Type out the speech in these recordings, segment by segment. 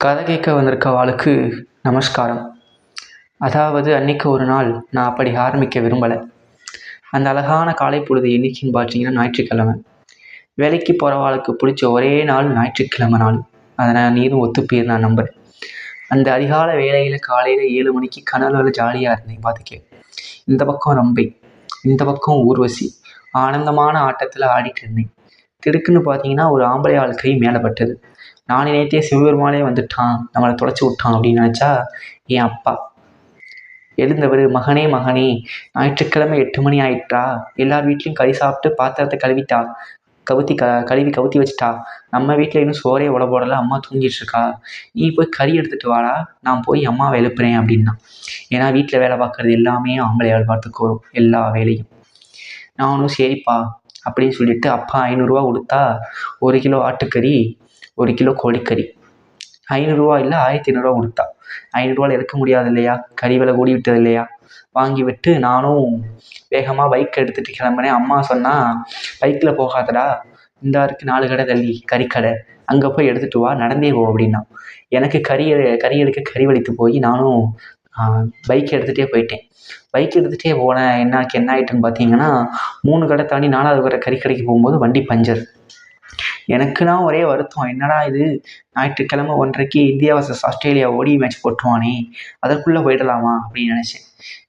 கதை கேட்க வந்திருக்க ஆளுக்கு நமஸ்காரம். அதாவது அன்னைக்கு ஒரு நாள் நான் அப்படி ஆரம்பிக்க விரும்பலை. அந்த அழகான காலை பொழுது என்னைக்குன்னு பார்த்தீங்கன்னா ஞாயிற்றுக்கிழமை. வேலைக்கு போகிறவாளுக்கு பிடிச்ச ஒரே நாள் ஞாயிற்றுக்கிழமை நாள். அதை நான் நீரும் ஒத்துப்பீர் நான் நம்புகிறேன் அந்த அதிகால வேலையில் காலையில் ஏழு மணிக்கு கனவுல ஜாலியாக இருந்தேன் பார்த்துக்க இந்த பக்கம் ரம்பை இந்த பக்கம் ஊர்வசி ஆனந்தமான ஆட்டத்தில் ஆடிட்டு இருந்தேன். திடுக்குன்னு பார்த்தீங்கன்னா ஒரு ஆம்பளை ஆள் கை மேலே பட்டது. நான் நினைத்தே சிவபெருமானே வந்துட்டான். நம்மளை தொலைச்சி விட்டான் அப்படின்னு நினச்சா என் அப்பா? எழுந்தவர் மகனே மகனே ஞாயிற்றுக்கிழமை எட்டு மணி ஆயிட்டா எல்லார் வீட்லேயும் கறி சாப்பிட்டு பாத்திரத்தை கழுவிட்டா? கவுத்தி க கழுவி கவுத்தி வச்சிட்டா? நம்ம வீட்டில் இன்னும் சோறே உட போடலை அம்மா தூங்கிட்டு இருக்கா? நீ போய் கறி எடுத்துகிட்டு வாடா நான் போய் அம்மாவை எழுப்புறேன் அப்படின்னா. ஏன்னா வீட்டில் வேலை பார்க்குறது எல்லாமே ஆம்பளை பார்த்துக்கு வரும் எல்லா வேலையும். நானும் சரிப்பா அப்படின்னு சொல்லிட்டு அப்பா ஐநூறுரூவா கொடுத்தா ஒரு கிலோ ஆட்டுக்கறி ஒரு கிலோ கோழிக்கறி. ஐநூறுரூவா இல்லை ஆயிரத்தி ஐநூறுரூவா கொடுத்தா. ஐநூறுரூவாவில் எடுக்க முடியாது இல்லையா? கறி விலை கூடி விட்டது இல்லையா? வாங்கி விட்டு நானும் வேகமாக பைக் எடுத்துகிட்டு கிளம்புனேன். அம்மா சொன்னால் பைக்கில் போகாதடா. இந்தா இருக்குது நாலு கடை தள்ளி கறிக்கடை அங்கே போய் எடுத்துகிட்டு வா நடந்தே போ அப்படின்னா. எனக்கு கறி கறி எடுக்க கறி வலித்து போய் நானும் பைக் எடுத்துகிட்டே போயிட்டேன். பைக் எடுத்துகிட்டே போனேன் என்னாச்சு என்ன ஆகிட்டுன்னு பார்த்தீங்கன்னா மூணு கடை தாண்டி நாலாவது கடை கறி கடைக்கு போகும்போது வண்டி பஞ்சர். எனக்குனா ஒரே வருத்தம். என்னடா இது? ஞாயிற்றுக்கிழமை ஒன்றரைக்கு India versus Australia ODI match போட்டுருவானே. அதற்குள்ளே போயிடலாமா? அப்படின்னு நினச்சேன்.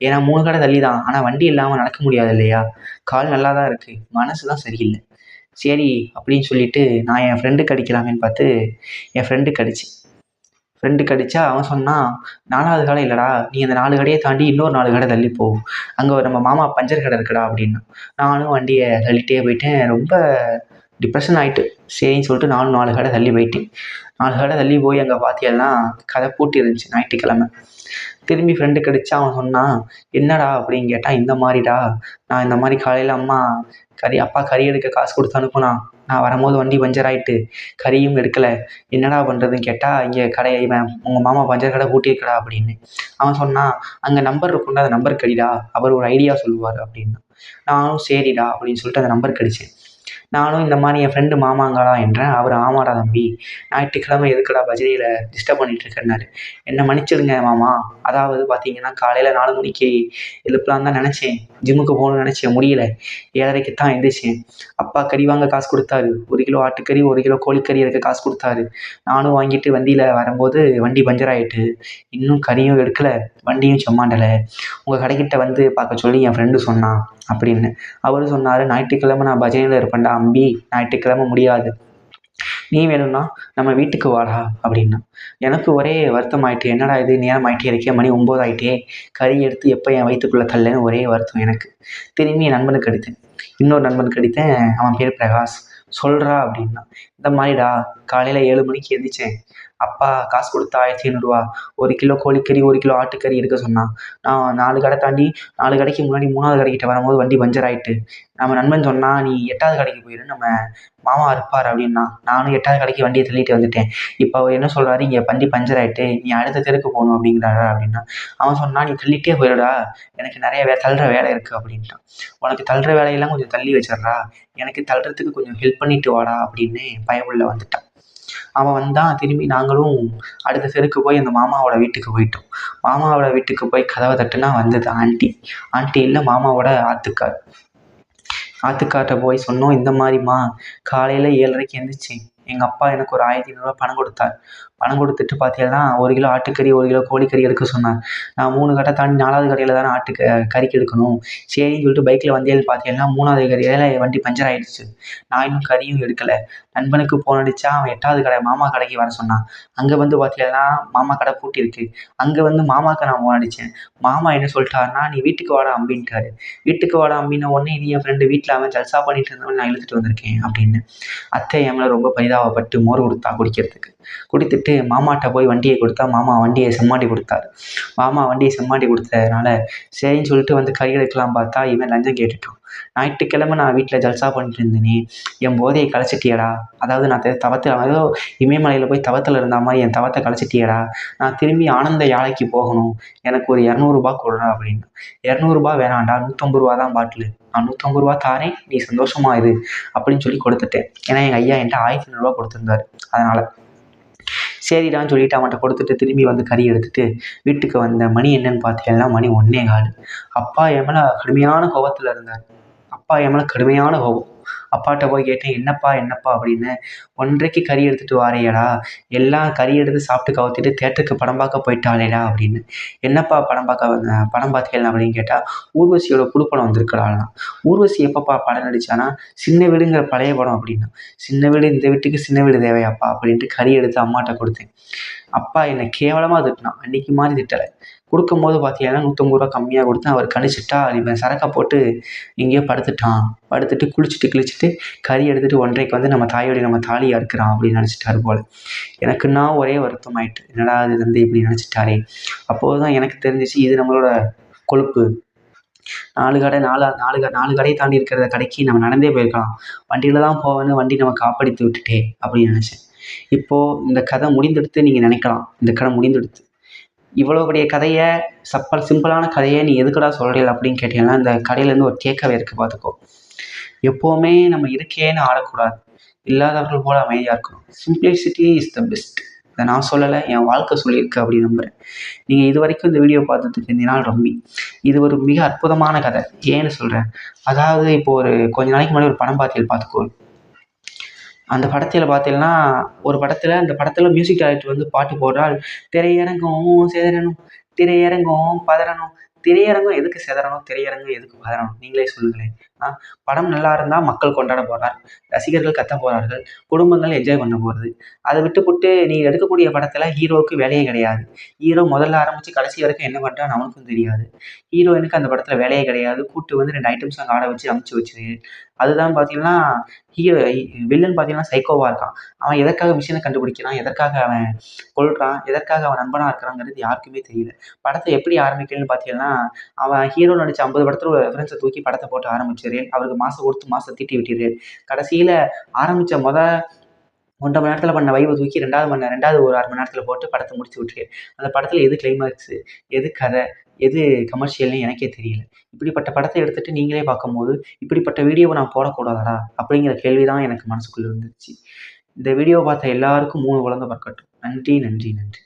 ஏன்னா மூணு கடை தள்ளி தான் ஆனால் வண்டி இல்லாமல் நடக்க முடியாது இல்லையா? கால் நல்லா தான் இருக்குது மனசு தான் சரியில்லை. சரி அப்படின்னு சொல்லிட்டு நான் என் ஃப்ரெண்டுக்கு அடிக்கலாமேன்னு பார்த்து என் ஃப்ரெண்டுக்கு அடித்தேன் ஃப்ரெண்டு கடிச்சா அவன் சொன்னான் நாலாவது கடை இல்லைடா நீ அந்த நாலு கடையை தாண்டி இன்னொரு நாலு கடை தள்ளி போ. அங்கே நம்ம மாமா பஞ்சர் கடை இருக்குடா அப்படின்னா. நானும் வண்டியை தள்ளிட்டே போயிட்டேன். ரொம்ப டிப்ரெஷன் ஆகிட்டு சரின்னு சொல்லிட்டு நானும் நாலு கடை தள்ளி போயிட்டேன். நாலு கடை தள்ளி போய் அங்கே பார்த்தீங்கன்னா கதை பூட்டி இருந்துச்சு ஞாயிற்றுக்கிழமை. திரும்பி ஃப்ரெண்டு கிடச்சா அவன் சொன்னான் என்னடா? அப்படின்னு கேட்டால் இந்த மாதிரிடா. நான் இந்த மாதிரி காலையில் அம்மா கறி அப்பா கறி எடுக்க காசு கொடுத்து அனுப்புனா நான் வரும்போது வண்டி பஞ்சர் ஆகிட்டு கறியும் எடுக்கலை. என்னடா பண்ணுறதுன்னு கேட்டால் இங்கே கடை இவன் உங்கள் மாமா பஞ்சர் கடை பூட்டியிருக்கடா அப்படின்னு. அவன் சொன்னான் அங்கே நம்பர் இருக்கும்டா அந்த நம்பர் கடிடா. அவர் ஒரு ஐடியா சொல்லுவார் அப்படின்னா. நானும் சரிடா அப்படின்னு சொல்லிட்டு அந்த நம்பர் கடிச்சேன். நானும் இந்த மாதிரி என் ஃப்ரெண்டு மாமாங்கடா என்றேன் அவர் ஆமாடா தம்பி. ஞாயிற்றுக்கிழமை எதுக்குடா பஜனையில் டிஸ்டர்ப் பண்ணிட்டு இருக்கேன்னாரு. என்னை மன்னிச்சிடுங்க மாமா. அதாவது பார்த்தீங்கன்னா காலையில் நாலு மணிக்கு எழுப்பலாம் தான் நினச்சேன். ஜிம்முக்கு போகணும்னு நினச்சேன். முடியல. ஏழரைக்கு தான் எழுந்திரிச்சேன் அப்பா கறி வாங்க காசு கொடுத்தாரு. ஒரு கிலோ ஆட்டுக்கறி ஒரு கிலோ கோழிக்கறி எடுக்க காசு கொடுத்தாரு. நானும் வாங்கிட்டு வண்டியில் வரும்போது வண்டி பஞ்சர் ஆகிட்டு இன்னும் கறியும் எடுக்கலை. வண்டியும் செம்மாண்டலை. உங்கள் கடைக்கிட்ட வந்து பார்க்க சொல்லி என் ஃப்ரெண்டு சொன்னான். அப்படின்னு. அவர் சொன்னார் ஞாயிற்றுக்கிழமை நான் பஜனையில் இருப்பேன்டா அம்பி. ஞாயிற்றுக்கிழமை முடியாது. நீ வேணும்னா நம்ம வீட்டுக்கு வாடா அப்படின்னா. எனக்கு ஒரே வருத்தம் ஆயிட்டு என்னடா இது? நேரம் ஆயிட்டே இருக்கே மணி ஒம்பது ஆயிட்டே. கறி எடுத்து எப்போ என் வயிற்றுக்குள்ளே தள்ளன்னு ஒரே வருத்தம் எனக்கு. திரும்பி என் நண்பனுக்கு அடித்தேன். இன்னொரு நண்பனுக்கு அடித்தேன். அவன் பேர் பிரகாஷ். சொல்கிறா அப்படின்னா. இந்த மாதிரிடா காலையில் ஏழு மணிக்கு எழுந்திரிச்சேன் அப்பா காசு கொடுத்தா ஆயிரத்தி ஐநூறுரூவா ஒரு கிலோ கோழிக்கறி ஒரு கிலோ ஆட்டுக்கறி எடுக்க சொன்னான் நான் நாலு கடை தாண்டி நாலு கடைக்கு முன்னாடி மூணாவது கடைக்கிட்ட வரும்போது வண்டி பஞ்சர் ஆகிட்டு நம்ம நண்பன் சொன்னால் நீ எட்டாவது கடைக்கு போயிரு. நம்ம மாமா இருப்பார் அப்படின்னா நானும் எட்டாவது கடைக்கு வண்டியை தள்ளிட்டு வந்துட்டேன். இப்போ அவர் என்ன சொல்கிறாரு இங்கே வண்டி பஞ்சர் ஆயிட்டு நீ அடுத்த தெருக்கு போகணும் அப்படிங்கிறாரா அப்படின்னா அவன் சொன்னான் நீ தள்ளிட்டே போயிடுடா. எனக்கு நிறைய வே தள்ளுற வேலை இருக்குது அப்படின்ட்டான். உனக்கு தள்ளுற வேலையெல்லாம் கொஞ்சம் தள்ளி வச்சிட்றா. எனக்கு தள்ளுறதுக்கு கொஞ்சம் ஹெல்ப் பண்ணிட்டு வாடா அப்படின்னு பயமுள்ள வந்துட்டான். அவன் வந்தான் திரும்பி நாங்களும் அடுத்த தெருக்கு போய் அந்த மாமாவோட வீட்டுக்கு போயிட்டோம். மாமாவோட வீட்டுக்கு போய் கதவை தட்டுனா வந்தது ஆண்டி. ஆண்டி இல்லை மாமாவோட ஆத்துக்கார். ஆத்துக்கார்ட்ட போய் சொன்னோம் இந்த மாதிரிம்மா காலையில் ஏழரைக்கு எழுந்திரிச்சேன் எங்கள் அப்பா எனக்கு ஒரு ஆயிரத்தி ஐநூறுரூவா பணம் கொடுத்தார். பணம் கொடுத்துட்டு பார்த்தீங்கன்னா ஒரு கிலோ ஆட்டுக்கறி ஒரு கிலோ கோழிக்கறி எடுக்க சொன்னார். நான் மூணு கடை தாண்டி நாலாவது கடையில் தானே ஆட்டுக்க கறிக்கு எடுக்கணும். சரின்னு சொல்லிட்டு பைக்கில் வந்தேன்னு பார்த்தீங்கன்னா மூணாவது கடையில் வண்டி பஞ்சர் ஆகிடுச்சு நான் இன்னும் கறியும் எடுக்கலை. நண்பனுக்கு ஃபோன் அடித்தா அவன் எட்டாவது கடை மாமா கடைக்கு வர சொன்னான். அங்கே வந்து பார்த்தீங்கன்னா மாமா கடை பூட்டி இருக்கு. அங்கே வந்து மாமாவுக்கு நான் ஃபோன் அடித்தேன் மாமா என்ன சொல்லிட்டாருன்னா நீ வீட்டுக்கு வாடா அம்பின்ட்டாரு. வீட்டுக்கு வாடா அம்பின்ன உடனே நீ என் ஃப்ரெண்டு வீட்டில் அவன் ஜல்சா பண்ணிட்டு இருந்தவன் நான் இழுத்துட்டு வந்திருக்கேன் அப்படின்னு. அத்தை என் மேலே ரொம்ப பரிதாபப்பட்டு மோர் கொடுத்தா குடிக்கிறதுக்கு. குடித்துட்டு மாமாட்ட போய் வண்டியை கொடுத்தா மாமா வண்டியை செம்மாட்டி கொடுத்தாரு. மாமா வண்டியை செம்மாட்டி கொடுத்ததுனால சரின்னு சொல்லிட்டு வந்து கறி எடுக்கலாம் பார்த்தா இவன் லஞ்சம் கேட்டுட்டான். ஞாயிற்றுக்கிழமை நான் வீட்டில் ஜல்சா பண்ணிட்டு இருந்தேனே என் போதையை கலைச்சிட்டியடா? அதாவது நான் தவத்தில் ஏதோ இமயமலையில் போய் தவத்தில் இருந்த மாதிரி என் தவத்தை கலைச்சிட்டியடா? நான் திரும்பி ஆனந்த யாழைக்கு போகணும். எனக்கு ஒரு இரநூறுபா கொடுறா அப்படின்னு. இரநூறுபா வேணாம்டா நூற்றம்பது ரூபா தான் பாட்டிலு. நான் நூற்றம்பது ரூபா தாரேன் நீ சந்தோஷமா இரு அப்படின்னு சொல்லி கொடுத்துட்டேன். ஏன்னா எங்கள் ஐயா என்கிட்ட ஆயிரத்தி ஐநூறுரூவா கொடுத்துருந்தாரு. அதனால் சரிடான்னு சொல்லிட்டு அவன்கிட்ட கொடுத்துட்டு திரும்பி வந்து கறி எடுத்துகிட்டு வீட்டுக்கு வந்த மணி என்னன்னு பார்த்தீங்கன்னா மணி ஒன்றே கால். அப்பா என் மேலே கடுமையான கோபத்தில் இருந்தார். அப்பா என் மேலே கடுமையான கோபம். அப்பாட்ட போய் கேட்டேன் என்னப்பா என்னப்பா? அப்படின்னு. ஒன்றரைக்கு கறி எடுத்துகிட்டு வாரையடா. எல்லாம் கறி எடுத்து சாப்பிட்டு கவுத்திட்டு தேட்டருக்கு படம் பார்க்க போயிட்டாளேடா அப்படின்னு. என்னப்பா படம் பார்க்க வந்த படம் பார்த்தீங்களா அப்படின்னு கேட்டால் ஊர்வசியோட புது படம் வந்திருக்குடான்னா ஊர்வசி எப்பப்பா படம் நடிச்சானா? சின்ன வீடுங்கிற பழைய படம் அப்படின்னா. சின்ன வீடு இந்த வீட்டுக்கு சின்ன வீடு தேவையாப்பா? அப்படின்ட்டு கறி எடுத்து அம்மாட்ட கொடுத்தேன். அப்பா என்னை கேவலமாக திட்டினான். அன்னைக்கு மாதிரி திட்டலை. கொடுக்கும்போது பார்த்தீங்கன்னா நூற்றம்பது ரூபா கம்மியாக கொடுத்தேன் அவர் கணிச்சிட்டா இவன் சரக்கை போட்டு எங்கேயோ படுத்துட்டான். படுத்துட்டு குளிச்சுட்டு கிழிச்சிட்டு கறி எடுத்துகிட்டு ஒன்றரைக்கு வந்து நம்ம தாயோடைய நம்ம தாலி அறுக்கிறான் அப்படின்னு நினச்சிட்டாரு போல். எனக்குன்னா ஒரே வருத்தம் ஆயிட்டு என்னடா இது வந்து இப்படி நினச்சிட்டாரே. அப்போது தான் எனக்கு தெரிஞ்சிச்சு இது நம்மளோட கொழுப்பு. நாலு கடை நாலு நாலு நாலு கடையை தாண்டி இருக்கிற கடைக்கு நம்ம நடந்தே போயிருக்கலாம். வண்டியில் தான் போவேன்னு வண்டி நம்ம காப்பாற்றி விட்டுட்டே அப்படின்னு நினச்சேன். இப்போது இந்த கதை முடிந்தெடுத்து நீங்கள் நினைக்கலாம். இந்த கதை முடிந்தெடுத்து. இவ்வளோ பெரிய கதையை சப்பல் சிம்பிளான கதையை நீ எதுக்குடா சொல்கிறீங்க அப்படின்னு கேட்டீங்கன்னா இந்த கடையிலேருந்து ஒரு கேட்கவே இருக்குது பார்த்துக்கோ எப்போவுமே நம்ம இருக்கேன்னு ஆடக்கூடாது. இல்லாதவர்கள் போல் அமைதியாக இருக்கணும். சிம்பிளிசிட்டி இஸ் த பெஸ்ட் இதை நான் சொல்லலை என் வாழ்க்கை சொல்லியிருக்கு அப்படின்னு நம்புகிறேன் நீங்கள் இது வரைக்கும் இந்த வீடியோ பார்த்ததுக்கு இந்த நாள் இது ஒரு மிக அற்புதமான கதை. ஏன்னு சொல்கிறேன் அதாவது இப்போ ஒரு கொஞ்ச நாளைக்கு முன்னாடி ஒரு படம் பார்த்தியல் பார்த்துக்கோ அந்த படத்தில் பார்த்தீங்கன்னா ஒரு படத்தில் அந்த படத்தில் மியூசிக் டைரக்டர் வந்து பாட்டு போடுறால் திரையரங்கம் சிதறணும் திரையரங்கம் பதறணும். திரையரங்கம் எதுக்கு சிதறணும் திரையரங்கம் எதுக்கு பதறணும்? நீங்களே சொல்லுங்களேன். படம் நல்லா இருந்தால் மக்கள் கொண்டாட போகிறார் ரசிகர்கள் கத்த போகிறார்கள் குடும்பங்கள் என்ஜாய் பண்ண போகிறது அதை விட்டுப்புட்டு நீ எடுக்கக்கூடிய படத்தில் ஹீரோவுக்கு வேலையே கிடையாது. ஹீரோ முதல்ல ஆரம்பித்து கடைசி வரைக்கும் என்ன பண்ணுறான்னு அவனுக்கும் தெரியாது. ஹீரோயினுக்கு அந்த படத்தில் வேலையே கிடையாது. கூட்டு வந்து ரெண்டு ஐட்டம் சாங் ஆட வச்சு அமுச்சு வச்சு அதுதான் பார்த்தீங்கன்னா ஹீரோ வில்லன் பார்த்தீங்கன்னா சைக்கோவாக இருக்கான். அவன் எதற்காக மிஷினை கண்டுபிடிக்கிறான்? எதற்காக அவன் கொள்கிறான் எதற்காக அவன் நண்பனாக இருக்கிறாங்கிறது யாருக்குமே தெரியல. படத்தை எப்படி ஆரம்பிக்கணும்னு பார்த்தீங்கன்னா அவன் ஹீரோ நடித்த ஐம்பது படத்தில் ஒரு ரெஃபரன்ஸை தூக்கி படத்தை போட்டு ஆரம்பிச்சிரு அவருக்கு மாதம் கொடுத்து மாதம் தீட்டி விட்டுறேன். கடைசியில் ஆரம்பித்த முத ஒன்றரை மணி நேரத்தில் பண்ண வைவை தூக்கி ரெண்டாவது மணி ரெண்டாவது ஒரு அரை மணி நேரத்தில் போட்டு படத்தை முடிச்சு விட்டுரு அந்த படத்தில் எது கிளைமேக்ஸு எது கதை எது கமர்ஷியல்னு எனக்கே தெரியல. இப்படிப்பட்ட படத்தை எடுத்துகிட்டு நீங்களே பார்க்கும்போது இப்படிப்பட்ட வீடியோவை நான் போடக்கூடாதா அப்படிங்கிற கேள்வி தான் எனக்கு மனசுக்குள்ளே இருந்துச்சு. இந்த வீடியோ பார்த்த எல்லாருக்கும் மூணு குழந்தை பார்க்கட்டும் நன்றி நன்றி நன்றி.